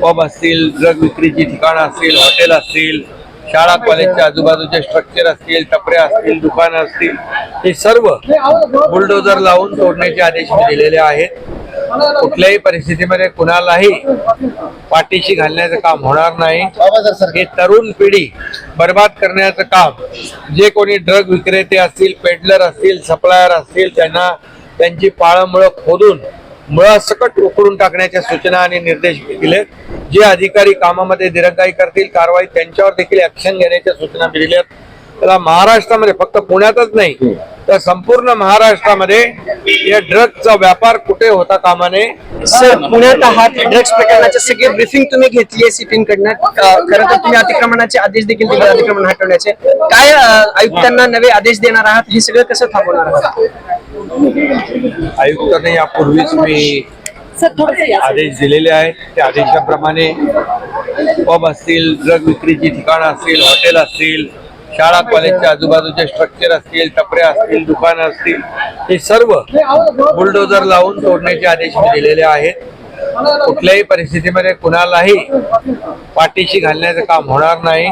Pub असतील drug विक्रीची ठिकाणं असतील हॉटेल असतील शाळा कॉलेजच्या आजूबाजूचे स्ट्रक्चर असतील टपऱ्या असतील दुकानं असतील हे सर्व बुलडोजर लावून तोडण्याचे आदेश मी दिलेले आहेत. कुठल्याही परिस्थितीमध्ये कुणालाही पाठीशी घालण्याचं काम होणार नाही. हे तरुण पिढी बर्बाद करण्याचं काम जे कोणी ड्रग विक्रेते असतील पेडलर असतील सप्लायर असतील त्यांना त्यांची पाळंमुळं खोदून मुळासकट उकळून टाकण्याच्या सूचना आणि निर्देश दिलेत. जे अधिकारी कामामध्ये दिरंगाई करतील कारवाई त्यांच्यावर देखील ऍक्शन घेण्याच्या सूचना दिल्यात त्याला महाराष्ट्रामध्ये फक्त पुण्यातच नाही तर संपूर्ण महाराष्ट्रामध्ये या ड्रगचा व्यापार कुठे होता कामा नये सर पुण्यात आहात ड्रग्ज प्रकरणाचे सगळे ब्रिफिंग तुम्ही घेतली आहे सीपीएम कडनं खरं तर तुम्ही अतिक्रमणाचे आदेश देखील दिले अतिक्रमण हटवण्याचे. काय आयुक्तांना नवे आदेश देणार आहात? हे सगळं कसं थांबवणार आहात? आयुक्तांनी यापूर्वीच मी आदेश दिलेले आहेत. त्या आदेशाप्रमाणे पब असतील ड्रग विक्रीची ठिकाणं असतील हॉटेल असतील शाळा कॉलेजच्या आजूबाजूचे स्ट्रक्चर असतील टपऱ्या असतील दुकानं असतील हे सर्व बुलडोजर लावून तोडण्याचे आदेश मी दिलेले आहेत. कुठल्याही परिस्थितीमध्ये कुणालाही पाठीशी घालण्याचं काम होणार नाही.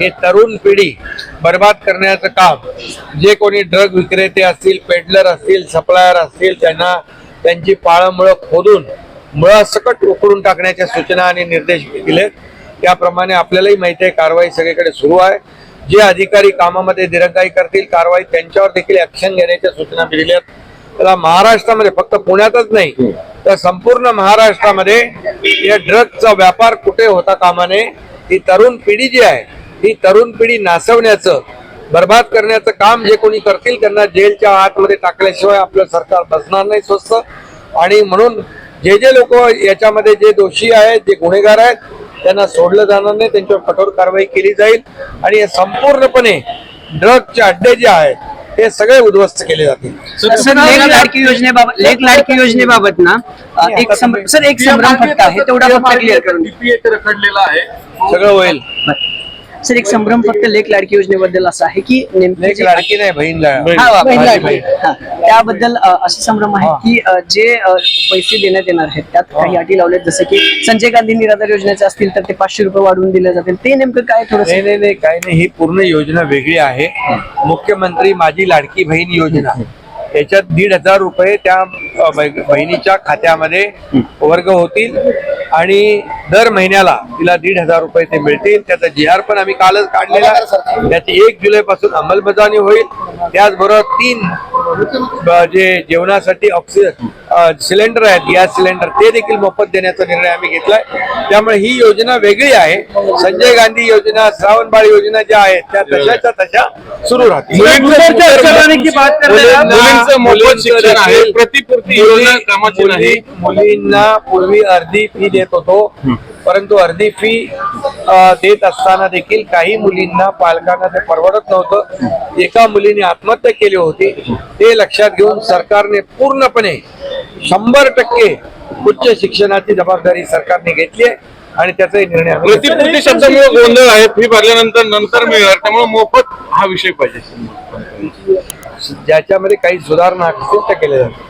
हे तरुण पिढी बर्बाद करण्याचं काम जे कोणी ड्रग विक्रेते असतील पेडलर असतील सप्लायर असतील त्यांना त्यांची पाळंमुळं खोदून मुळासकट उकळून टाकण्याच्या सूचना आणि निर्देश दिले दिलेत. त्याप्रमाणे आपल्यालाही माहिती आहे कारवाई सगळीकडे सुरू आहे. जे अधिकारी कामामध्ये दिरंगाई करतील कारवाई त्यांच्यावर देखील ऍक्शन घेण्याच्या सूचना दिल्या दिल्यात त्याला महाराष्ट्रामध्ये फक्त पुण्यातच नाही तर संपूर्ण महाराष्ट्रामध्ये या ड्रग्जचा व्यापार कुठे होता कामाने? ही तरुण पिढी जी आहे ही तरुण पिढी नासवण्याचं बर्बाद करण्याचं काम जे कोणी करतील त्यांना जेलच्या आतमध्ये टाकल्याशिवाय आपलं सरकार बसणार नाही स्वस्त. आणि म्हणून जे जे लोक याच्यामध्ये जे दोषी आहेत जे गुन्हेगार आहेत त्यांना सोडलं जाणार नाही त्यांच्यावर कठोर कारवाई केली जाईल. आणि हे संपूर्णपणे ड्रगचे अड्डे जे आहेत हे सगळे उद्ध्वस्त केले जातील. सर लेख लाडकी योजनेबाबत लेख लाडकी योजनेबाबत ना एक सर एक संभ्रम फटका आहे तेवढा फक्त क्लिअर करून रखडलेला आहे. सगळं होईल. सर एक संभ्रम फक्त लेख लाडकी योजनेबद्दल असा आहे की नेमके नाही जे- लाडकी नाही बहीण हा, वा, बहीण. हा. त्याबद्दल अ, असे संभ्रम आहे हा. की अ, जे अ, पैसे देण्यात येणार आहेत त्यात काही अटी लावल्यात जसं की संजय गांधी निराधार योजनेचे असतील तर ते पाचशे रुपये वाढवून दिले जातील. ते नेमकं काय थोडं नाही नाही नाही काही नाही. ही पूर्ण योजना वेगळी आहे. मुख्यमंत्री माझी लाडकी बहीण योजना. त्याच्यात दीड हजार रुपये त्या बहिणीच्या खात्यामध्ये वर्ग होतील आणि दर महिन्याला तिला दीड हजार रुपये ते मिळतील. त्याचा जी आर पण आम्ही कालच काढलेला. त्याची एक जुलै पासून अंमलबजावणी होईल. त्याचबरोबर तीन जे जेवणासाठी ऑक्सिजन सिलेंडर आहेत गॅस सिलेंडर ते देखील मोफत देण्याचा निर्णय आम्ही घेतलाय. त्यामुळे ही योजना वेगळी आहे. संजय गांधी योजना श्रावणबाळ योजना ज्या आहेत त्या तशाच्या तशा सुरू राहतील. मुलींचं मोफत शिक्षण आहे. प्रतिपूर्ती योजना कामाची नाही. मुली- मुलींना पूर्वी अर्धी फी देत होतो. परंतु अर्धी फी देत असताना देखील काही मुलींना पालकांना ते परवडत नव्हतं. एका मुलीने आत्महत्या केली होती. ते लक्षात घेऊन सरकारने पूर्णपणे शंभर टक्के उच्च शिक्षणाची जबाबदारी सरकारने घेतली आहे आणि त्याचाही निर्णय. प्रतिपूर्ती शब्दामुळे गोंधळ आहे फी भरल्यानंतर नंतर मिळणार. त्यामुळे मोफत हा विषय पाहिजे. ज्याच्यामध्ये काही सुधारणा असतील त्या केल्या जातील